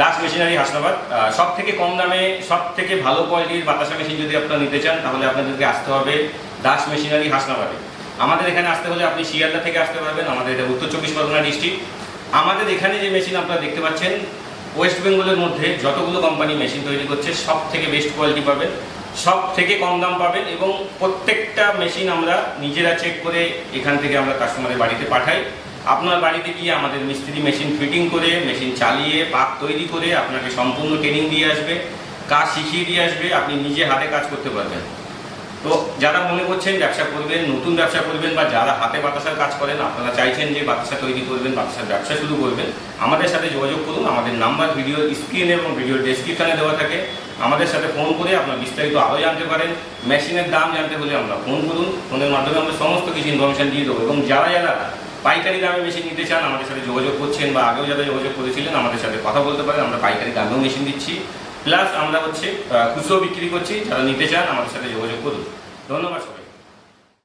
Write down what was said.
Das machinery Hasnabad সব থেকে কম দামে সব থেকে ভালো কোয়ালিটির বাতাসা মেশিন যদি আপনারা নিতে চান, তাহলে আপনাদেরকে আসতে হবে দাস মেশিনারি হাসনাবাদে আমাদের এখানে আসতে হলে আপনি শিয়ালদা থেকে আসতে পারবেন। আমাদের এটা উত্তর চব্বিশ পরগনা ডিস্ট্রিক্ট আমাদের এখানে যে মেশিন আপনারা দেখতে পাচ্ছেন ওয়েস্ট বেঙ্গলের মধ্যে যতগুলো কোম্পানি মেশিন তৈরি করছে সব থেকে বেস্ট কোয়ালিটি পাবেন সব থেকে কম দাম পাবেন এবং প্রত্যেকটা মেশিন আমরা নিজেরা চেক করে এখান থেকে আমরা কাস্টমারের বাড়িতে পাঠাই। আপনার বাড়িতে গিয়ে আমাদের মিস্ত্রি মেশিন ফিটিং করে, মেশিন চালিয়ে পাক তৈরি করে আপনাকে সম্পূর্ণ ট্রেনিং দিয়ে আসবে, কাজ শিখিয়ে দিয়ে আসবে, আপনি নিজে হাতে কাজ করতে পারবেন। তো যারা মনে করছেন ব্যবসা করবেন, নতুন ব্যবসা করবেন বা যারা হাতে বাতাসার কাজ করেন, আপনারা চাইছেন যে বাতাসা তৈরি করবেন, বাতাসার ব্যবসা শুরু করবেন, আমাদের সাথে যোগাযোগ করুন। আমাদের নাম্বার ভিডিও স্ক্রিন এবং ভিডিও ডেসক্রিপশনে দেওয়া থাকে। আমাদের সাথে ফোন করে আপনার বিস্তারিত আরও জানতে পারেন। মেশিনের দাম জানতে হলে আমরা ফোন করুন। ফোনের মাধ্যমে আমরা সমস্ত কিছু ইনফরমেশন দিয়ে দেবো এবং যারা যারা পাইকারি দামে মেশিন নিতে চান, আমাদের সাথে যোগাযোগ করছেন বা আগেও যারা যোগাযোগ করেছিলেন, আমাদের সাথে কথা বলতে পারেন। আমরা পাইকারি দামেও মেশিন দিচ্ছি। প্লাস আমরা হচ্ছে খুচরো বিক্রি করছি, যারা নিতে চান, আমাদের সাথে যোগাযোগ করুন। ধন্যবাদ সবাই